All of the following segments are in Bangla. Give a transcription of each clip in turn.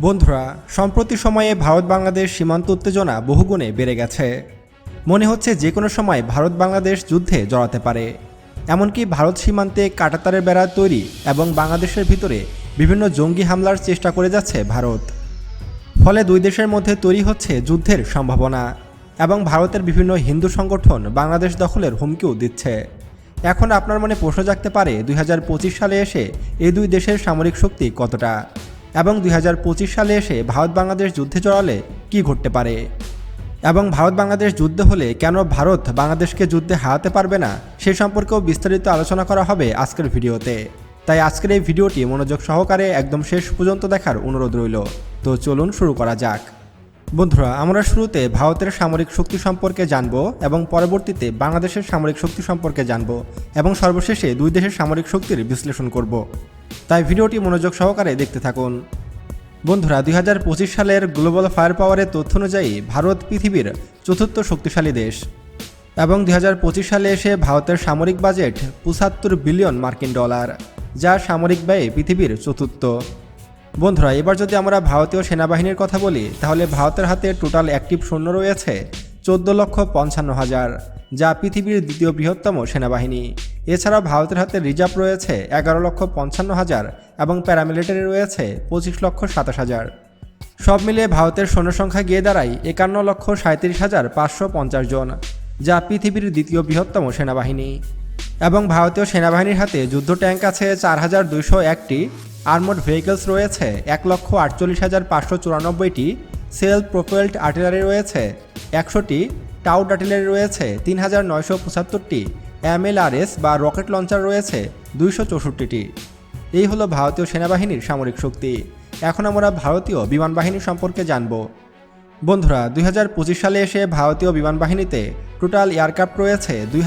বন্ধুরা, সম্প্রতি সময়ে ভারত বাংলাদেশ সীমান্ত উত্তেজনা বহুগুণে বেড়ে গেছে। মনে হচ্ছে যে কোনো সময় ভারত বাংলাদেশ যুদ্ধে জড়াতে পারে। এমনকি ভারত সীমান্তে কাটাতারের বেড়া তৈরি এবং বাংলাদেশের ভিতরে বিভিন্ন জঙ্গি হামলার চেষ্টা করে যাচ্ছে ভারত। ফলে দুই দেশের মধ্যে তৈরি হচ্ছে যুদ্ধের সম্ভাবনা এবং ভারতের বিভিন্ন হিন্দু সংগঠন বাংলাদেশ দখলের হুমকিও দিচ্ছে। এখন আপনার মনে প্রশ্ন জাগতে পারে, দুই হাজার পঁচিশ সালে এসে এই দুই দেশের সামরিক শক্তি কতটা? এবং দুই হাজার পঁচিশ সালে এসে ভারত বাংলাদেশ যুদ্ধে জড়ালে কি ঘটতে পারে? এবং ভারত বাংলাদেশ যুদ্ধ হলে কেন ভারত বাংলাদেশকে যুদ্ধে হারাতে পারবে না? সে সম্পর্কেও বিস্তারিত আলোচনা করা হবে আজকের ভিডিওতে। তাই আজকের এই ভিডিওটি মনোযোগ সহকারে একদম শেষ পর্যন্ত দেখার অনুরোধ রইল। তো চলুন শুরু করা যাক। বন্ধুরা, আমরা শুরুতে ভারতের সামরিক শক্তি সম্পর্কে জানব এবং পরবর্তীতে বাংলাদেশের সামরিক শক্তি সম্পর্কে জানব এবং সর্বশেষে দুই দেশের সামরিক শক্তির বিশ্লেষণ করব। তাই ভিডিওটি মনোযোগ সহকারে দেখতে থাকুন। বন্ধুরা, দুই হাজার পঁচিশ সালের গ্লোবাল ফায়ার পাওয়ারের তথ্য অনুযায়ী ভারত পৃথিবীর চতুর্থ শক্তিশালী দেশ। এবং দুই হাজার পঁচিশ সালে এসে ভারতের সামরিক বাজেট পঁচাত্তর বিলিয়ন মার্কিন ডলার, যা সামরিক ব্যয়ে পৃথিবীর চতুর্থ। বন্ধুরা, এবার যদি আমরা ভারতীয় সেনাবাহিনীর কথা বলি, তাহলে ভারতের হাতে টোটাল অ্যাক্টিভ সৈন্য রয়েছে চোদ্দ লক্ষ পঞ্চান্ন হাজার, যা পৃথিবীর দ্বিতীয় বৃহত্তম সেনাবাহিনী। এছাড়া ভারতের হাতে রিজার্ভ রয়েছে এগারো লক্ষ পঞ্চান্ন হাজার এবং প্যারামিলিটারি রয়েছে পঁচিশ লক্ষ সাতাশ হাজার। সব মিলিয়ে ভারতের সৈন্য সংখ্যা গিয়ে দাঁড়ায় একান্ন লক্ষ সাঁত্রিশ হাজার পাঁচশো পঞ্চাশ জন, যা পৃথিবীর দ্বিতীয় বৃহত্তম সেনাবাহিনী। এবং ভারতীয় সেনাবাহিনীর হাতে যুদ্ধ ট্যাঙ্ক আছে চার হাজার দুইশো একটি, আর্মড ভেহিকলস রয়েছে এক লক্ষ আটচল্লিশ হাজার পাঁচশো চুরানব্বইটি, সেলফ প্রোপেলড আর্টিলারি রয়েছে একশোটি টাউট আর্টিলারি রয়েছে তিন হাজার নয়শো পঁচাত্তরটি এমএলআরএস বা রকেট লঞ্চার রয়েছে দুইশো চৌষট্টিটি। এই হলো ভারতীয় সেনাবাহিনীর সামরিক শক্তি। এখন আমরা ভারতীয় বিমান বাহিনী সম্পর্কে জানব। বন্ধুরা, দুই হাজার পঁচিশ সালে এসে ভারতীয় বিমান বাহিনীতে টোটাল এয়ারক্রাফট রয়েছে দুই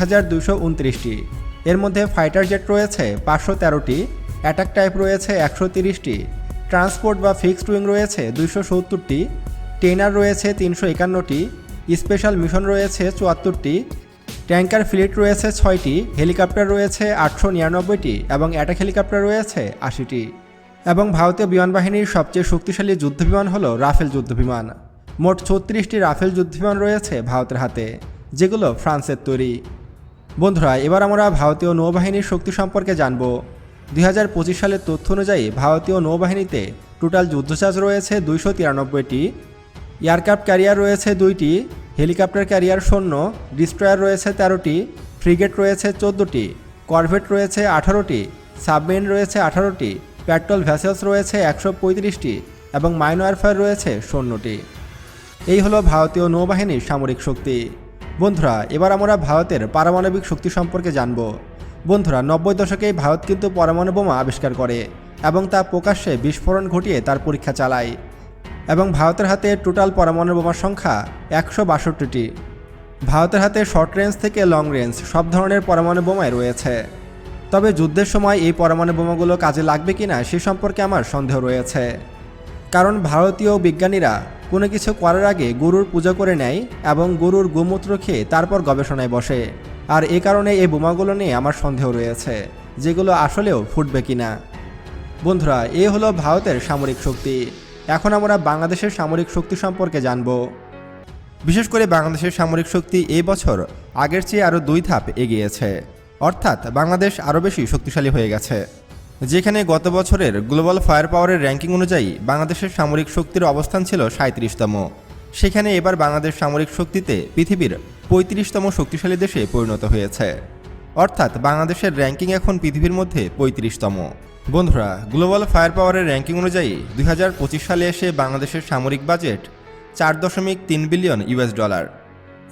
এর মধ্যে ফাইটার জেট রয়েছে পাঁচশো তেরোটি, অ্যাটাক টাইপ রয়েছে একশো তিরিশটি, ট্রান্সপোর্ট বা ফিক্সড উইং রয়েছে দুইশো সত্তরটি ট্রেনার রয়েছে তিনশো একান্নটি, স্পেশাল মিশন রয়েছে চুয়াত্তরটি ট্যাঙ্কার ফ্লিট রয়েছে ছয়টি, হেলিকপ্টার রয়েছে আটশো নিরানব্বইটি এবং অ্যাটাক হেলিকপ্টার রয়েছে আশিটি। এবং ভারতীয় বিমান বাহিনীর সবচেয়ে শক্তিশালী যুদ্ধবিমান হল রাফেল যুদ্ধবিমান। মোট ছত্রিশটি রাফেল যুদ্ধবিমান রয়েছে ভারতের হাতে, যেগুলো ফ্রান্সের তৈরি। বন্ধুরা, এবার আমরা ভারতীয় নৌবাহিনীর শক্তি সম্পর্কে জানব। দুই হাজার পঁচিশ সালের তথ্য অনুযায়ী ভারতীয় নৌবাহিনীতে টোটাল যুদ্ধজাহাজ রয়েছে দুইশো তিরানব্বইটি, এয়ারক্রাফট ক্যারিয়ার রয়েছে দুইটি হেলিকপ্টার ক্যারিয়ার শূন্য, ডিস্ট্রয়ার রয়েছে তেরোটি, ফ্রিগেট রয়েছে চোদ্দোটি, করভেট রয়েছে আঠারোটি, সাবমেরিন রয়েছে আঠারোটি, পেট্রোল ভ্যাসেলস রয়েছে একশো পঁয়ত্রিশটি এবং মাইন ওয়ারফেয়ার রয়েছে শূন্যটি। এই হলো ভারতীয় নৌবাহিনীর সামরিক শক্তি। বন্ধুরা, এবার আমরা ভারতের পারমাণবিক শক্তি সম্পর্কে জানব। বন্ধুরা, নব্বই দশকেই ভারত কিন্তু পরমাণু বোমা আবিষ্কার করে এবং তা প্রকাশ্যে বিস্ফোরণ ঘটিয়ে তার পরীক্ষা চালায়। এবং ভারতের হাতে টোটাল পরমাণু বোমার সংখ্যা একশো বাষট্টিটি। ভারতের হাতে শর্ট রেঞ্জ থেকে লং রেঞ্জ সব ধরনের পরমাণু বোমাই রয়েছে। তবে যুদ্ধের সময় এই পরমাণু বোমাগুলো কাজে লাগবে কিনা সে সম্পর্কে আমার সন্দেহ রয়েছে। কারণ ভারতীয় বিজ্ঞানীরা কোনো কিছু করার আগে গরুর পূজা করে নেয় এবং গরুর গোমূত্র খেয়ে তারপর গবেষণায় বসে। আর এ কারণে এই বোমাগুলো নিয়ে আমার সন্দেহ রয়েছে, যেগুলো আসলেও ফুটবে কিনা। বন্ধুরা, এ হলো ভারতের সামরিক শক্তি। এখন আমরা বাংলাদেশের সামরিক শক্তি সম্পর্কে জানব। বিশেষ করে বাংলাদেশের সামরিক শক্তি এই বছর আগের চেয়ে আরও দুই ধাপ এগিয়েছে। অর্থাৎ বাংলাদেশ আরও বেশি শক্তিশালী হয়ে গেছে। যেখানে গত বছরের গ্লোবাল ফায়ার পাওয়ারের র্যাঙ্কিং অনুযায়ী বাংলাদেশের সামরিক শক্তির অবস্থান ছিল সাঁত্রিশতম। সেখানে এবার বাংলাদেশ সামরিক শক্তিতে পৃথিবীর পঁয়ত্রিশতম শক্তিশালী দেশে পরিণত হয়েছে। অর্থাৎ বাংলাদেশের র্যাঙ্কিং এখন পৃথিবীর মধ্যে পঁয়ত্রিশতম। বন্ধুরা গ্লোবাল ফায়ার পাওয়ারের র্যাঙ্কিং অনুযায়ী দুই হাজার পঁচিশ সালে এসে বাংলাদেশের সামরিক বাজেট চার দশমিক তিন বিলিয়ন ইউএস ডলার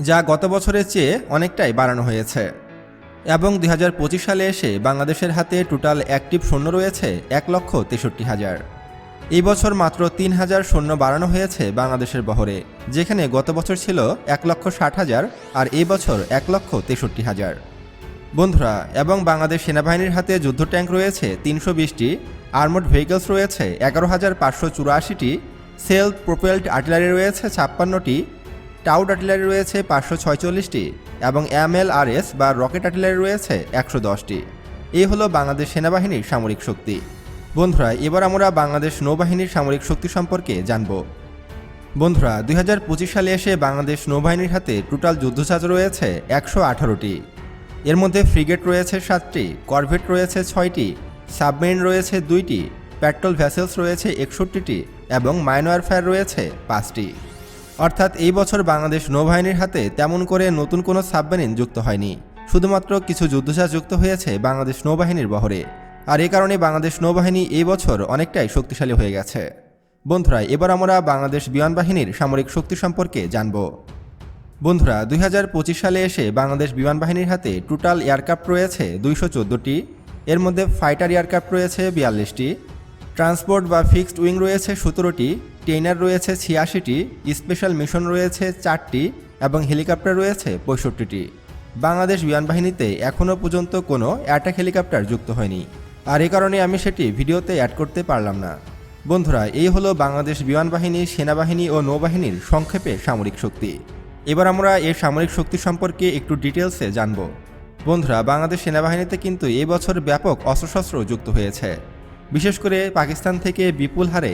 যা গত বছরের চেয়ে অনেকটাই বাড়ানো হয়েছে। এবং দুই হাজার পঁচিশ সালে এসে বাংলাদেশের হাতে টোটাল অ্যাক্টিভ সৈন্য রয়েছে এক লক্ষ তেষট্টি হাজার। এই বছর মাত্র তিন হাজার সৈন্য বাড়ানো হয়েছে বাংলাদেশের বহরে, যেখানে গত বছর ছিল এক লক্ষ ষাট হাজার আর এই বছর এক লক্ষ তেষট্টি হাজার। বন্ধুরা, এবং বাংলাদেশ সেনাবাহিনীর হাতে যুদ্ধ ট্যাঙ্ক রয়েছে তিনশো বিশটি, আর্মড ভেহিকলস রয়েছে এগারো হাজার পাঁচশো চুরাশিটি, সেলফ প্রোপেলড আর্টিলারি রয়েছে ছাপ্পান্নটি টাউট আর্টিলারি রয়েছে পাঁচশো ছয়চল্লিশটি, এবং এমএলআরএস বা রকেট আর্টিলারি রয়েছে একশো দশটি। এই হলো বাংলাদেশ সেনাবাহিনীর সামরিক শক্তি। বন্ধুরা, এবার আমরা বাংলাদেশ নৌবাহিনীর সামরিক শক্তি সম্পর্কে জানব। বন্ধুরা, দুই হাজার পঁচিশ সালে এসে বাংলাদেশ নৌবাহিনীর হাতে টোটাল যুদ্ধজাহাজ রয়েছে একশো আঠারোটি। এর মধ্যে ফ্রিগেট রয়েছে সাতটি, করভেট রয়েছে ছয়টি, সাবমেরিন রয়েছে দুইটি, পেট্রোল ভ্যাসেলস রয়েছে একষট্টিটি এবং মাইনওয়ার ফায়ার রয়েছে পাঁচটি। অর্থাৎ এই বছর বাংলাদেশ নৌবাহিনীর হাতে তেমন করে নতুন কোনো সাবমেরিন যুক্ত হয়নি। শুধুমাত্র কিছু যুদ্ধজাহাজ যুক্ত হয়েছে বাংলাদেশ নৌবাহিনীর বহরে। আর এ কারণে বাংলাদেশ নৌবাহিনী এই বছর অনেকটাই শক্তিশালী হয়ে গেছে। বন্ধুরা, এবার আমরা বাংলাদেশ বিমান বাহিনীর সামরিক শক্তি সম্পর্কে জানব। বন্ধুরা, দুই হাজার পঁচিশ সালে এসে বাংলাদেশ বিমান বাহিনীর হাতে টোটাল এয়ারক্রাফট রয়েছে দুইশো চোদ্দোটি। এর মধ্যে ফাইটার এয়ারক্রাফট রয়েছে বিয়াল্লিশটি। ট্রান্সপোর্ট বা ফিক্সড উইং রয়েছে সতেরোটি। ট্রেনার রয়েছে ছিয়াশিটি। স্পেশাল মিশন রয়েছে চারটি এবং হেলিকপ্টার রয়েছে পঁয়ষট্টিটি। বাংলাদেশ বিমান বাহিনীতে এখনও পর্যন্ত কোনো অ্যাটাক হেলিকপ্টার যুক্ত হয়নি। আর এ কারণে আমি সেটি ভিডিওতে অ্যাড করতে পারলাম না। বন্ধুরা, এই হলো বাংলাদেশ বিমান বাহিনী, সেনাবাহিনী ও নৌবাহিনীর সংক্ষেপে সামরিক শক্তি। এবার আমরা এর সামরিক শক্তি সম্পর্কে একটু ডিটেলসে জানব। বন্ধুরা, বাংলাদেশ সেনাবাহিনীতে কিন্তু এবছর ব্যাপক অস্ত্রশস্ত্র যুক্ত হয়েছে। বিশেষ করে পাকিস্তান থেকে বিপুল হারে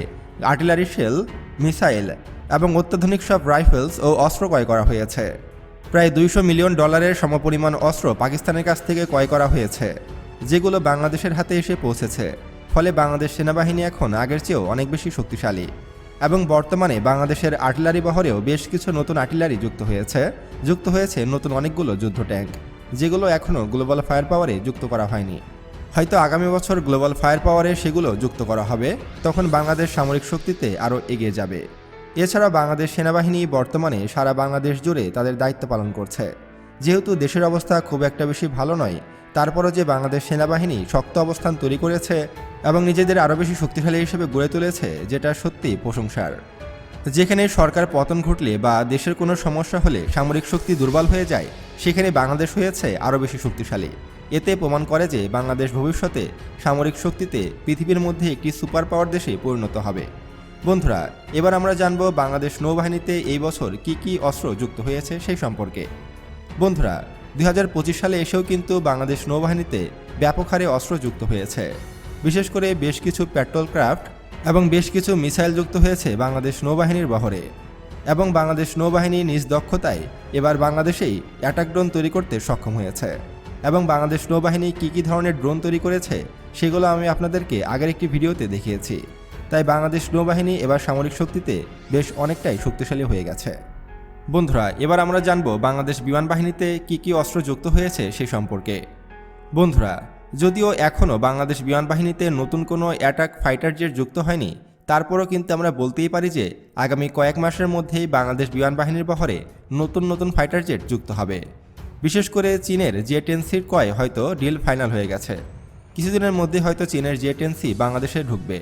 আর্টিলারি শেল, মিসাইল এবং অত্যাধুনিক সব রাইফেলস ও অস্ত্র ক্রয় করা হয়েছে। প্রায় দুইশো মিলিয়ন ডলারের সমপরিমাণ অস্ত্র পাকিস্তানের কাছ থেকে ক্রয় করা হয়েছে, যেগুলো বাংলাদেশের হাতে এসে পৌঁছেছে। ফলে বাংলাদেশ সেনাবাহিনী এখন আগের চেয়েও অনেক বেশি শক্তিশালী। এবং বর্তমানে বাংলাদেশের আর্টিলারি বহরেও বেশ কিছু নতুন আর্টিলারি যুক্ত হয়েছে। যুক্ত হয়েছে নতুন অনেকগুলো যুদ্ধ ট্যাঙ্ক, যেগুলো এখনও গ্লোবাল ফায়ার পাওয়ারে যুক্ত করা হয়নি। হয়তো আগামী বছর গ্লোবাল ফায়ার পাওয়ারে সেগুলো যুক্ত করা হবে, তখন বাংলাদেশ সামরিক শক্তিতে আরও এগিয়ে যাবে। এছাড়া বাংলাদেশ সেনাবাহিনী বর্তমানে সারা বাংলাদেশ জুড়ে তাদের দায়িত্ব পালন করছে। যেহেতু দেশের অবস্থা খুব একটা বেশি ভালো নয় তারপরও যে বাংলাদেশ সেনাবাহিনী শক্ত অবস্থান তৈরি করেছে এবং নিজেদের আরও বেশি শক্তিশালী হিসেবে গড়ে তুলেছে, যেটা সত্যি প্রশংসার। যেখানে সরকার পতন ঘটলে বা দেশের কোনো সমস্যা হলে সামরিক শক্তি দুর্বল হয়ে যায়, সেখানে বাংলাদেশ হয়েছে আরও বেশি শক্তিশালী। এতে প্রমাণ করে যে বাংলাদেশ ভবিষ্যতে সামরিক শক্তিতে পৃথিবীর মধ্যে একটি সুপার পাওয়ার দেশে পরিণত হবে। বন্ধুরা, এবার আমরা জানব বাংলাদেশ নৌবাহিনীতে এই বছর কি কি অস্ত্র যুক্ত হয়েছে সেই সম্পর্কে। বন্ধুরা দুই হাজার পঁচিশ সালে এসেও কিন্তু বাংলাদেশ নৌবাহিনীতে ব্যাপক হারে অস্ত্র যুক্ত হয়েছে। বিশেষ করে বেশ কিছু পেট্রোল ক্রাফট এবং বেশ কিছু মিসাইল যুক্ত হয়েছে বাংলাদেশ নৌবাহিনীর বহরে। এবং বাংলাদেশ নৌবাহিনী নিজ দক্ষতায় এবার বাংলাদেশেই অ্যাটাক ড্রোন তৈরি করতে সক্ষম হয়েছে। এবং বাংলাদেশ নৌবাহিনী কী কী ধরনের ড্রোন তৈরি করেছে, সেগুলো আমি আপনাদেরকে আগের একটি ভিডিওতে দেখিয়েছি। তাই বাংলাদেশ নৌবাহিনী এবার সামরিক শক্তিতে বেশ অনেকটাই শক্তিশালী হয়ে গেছে। বন্ধুরা, এবার আমরা জানব বাংলাদেশ বিমান বাহিনীতে কী কী অস্ত্র যুক্ত হয়েছে সে সম্পর্কে। বন্ধুরা, যদিও এখনও বাংলাদেশ বিমান বাহিনীতে নতুন কোনো অ্যাটাক ফাইটার জেট যুক্ত হয়নি, তারপরও কিন্তু আমরা বলতেই পারি যে আগামী কয়েক মাসের মধ্যেই বাংলাদেশ বিমান বাহিনীর বহরে নতুন নতুন ফাইটার জেট যুক্ত হবে। বিশেষ করে চীনের জে টেন সির কয় হয়তো ডিল ফাইনাল হয়ে গেছে। কিছুদিনের মধ্যে হয়তো চীনের জে টেন সি বাংলাদেশে ঢুকবে।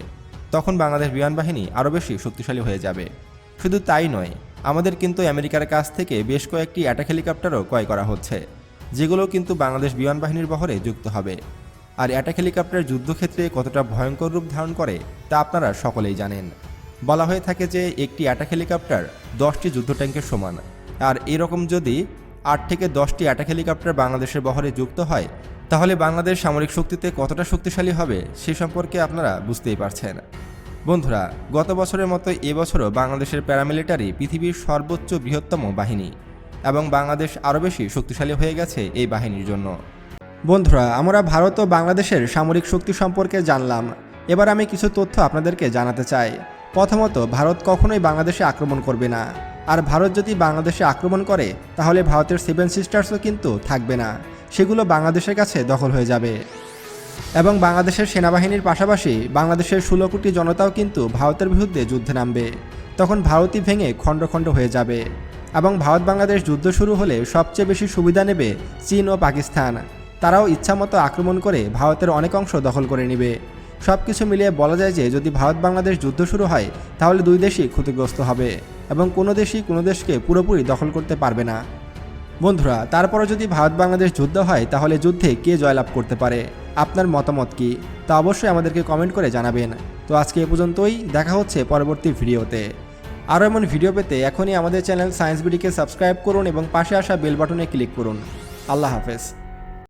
তখন বাংলাদেশ বিমান বাহিনী আরও বেশি শক্তিশালী হয়ে যাবে। শুধু তাই নয় আমাদের কিন্তু আমেরিকার কাছ থেকে বেশ কয়েকটি অ্যাটাক হেলিকপ্টারও ক্রয় করা হচ্ছে, যেগুলো কিন্তু বাংলাদেশ বিমান বাহিনীর বহরে যুক্ত হবে। আর অ্যাটাক হেলিকপ্টার যুদ্ধক্ষেত্রে কতটা ভয়ঙ্কর রূপ ধারণ করে, তা আপনারা সকলেই জানেন। বলা হয়ে থাকে যে, একটি অ্যাটাক হেলিকপ্টার দশটি যুদ্ধ ট্যাঙ্কের সমান। আর এরকম যদি আট থেকে দশটি অ্যাটাক হেলিকপ্টার বাংলাদেশের বহরে যুক্ত হয়, তাহলে বাংলাদেশ সামরিক শক্তিতে কতটা শক্তিশালী হবে, সে সম্পর্কে আপনারা বুঝতেই পারছেন। বন্ধুরা, গত বছরের মতো এবছরও বাংলাদেশের প্যারামিলিটারি পৃথিবীর সর্বোচ্চ বৃহত্তম বাহিনী এবং বাংলাদেশ আরও বেশি শক্তিশালী হয়ে গেছে এই বাহিনীর জন্য। বন্ধুরা, আমরা ভারত ও বাংলাদেশের সামরিক শক্তি সম্পর্কে জানলাম। এবার আমি কিছু তথ্য আপনাদেরকে জানাতে চাই। প্রথমত, ভারত কখনোই বাংলাদেশে আক্রমণ করবে না। আর ভারত যদি বাংলাদেশে আক্রমণ করে, তাহলে ভারতের সেভেন সিস্টার্সও কিন্তু থাকবে না। সেগুলো বাংলাদেশের কাছে দখল হয়ে যাবে। এবং বাংলাদেশের সেনাবাহিনীর পাশাপাশি বাংলাদেশের ষোলো কোটি জনতাও কিন্তু ভারতের বিরুদ্ধে যুদ্ধে নামবে। তখন ভারতই ভেঙে খণ্ড খণ্ড হয়ে যাবে এবং ভারত বাংলাদেশ যুদ্ধ শুরু হলে সবচেয়ে বেশি সুবিধা নেবে চীন ও পাকিস্তান। তারাও ইচ্ছামতো আক্রমণ করে ভারতের অনেক অংশ দখল করে নেবে। সব কিছু মিলিয়ে বলা যায় যে, যদি ভারত বাংলাদেশ যুদ্ধ শুরু হয়, তাহলে দুই দেশই ক্ষতিগ্রস্ত হবে এবং কোনো দেশই কোনো দেশকে পুরোপুরি দখল করতে পারবে না। বন্ধুরা তারপরে যদি ভারত বাংলাদেশ যুদ্ধ হয়, তাহলে যুদ্ধে কে জয়লাভ করতে পারে? আপনার মতামত কি? তা অবশ্যই আমাদেরকে কমেন্ট করে জানাবেন। তো আজকে এ পর্যন্তই, দেখা হচ্ছে পরবর্তী ভিডিওতে। আরও এমন ভিডিও পেতে এখনই আমাদের চ্যানেল সায়েন্স বিডিকে সাবস্ক্রাইব করুন এবং পাশে আসা বেল বাটনে ক্লিক করুন। আল্লাহ হাফেজ।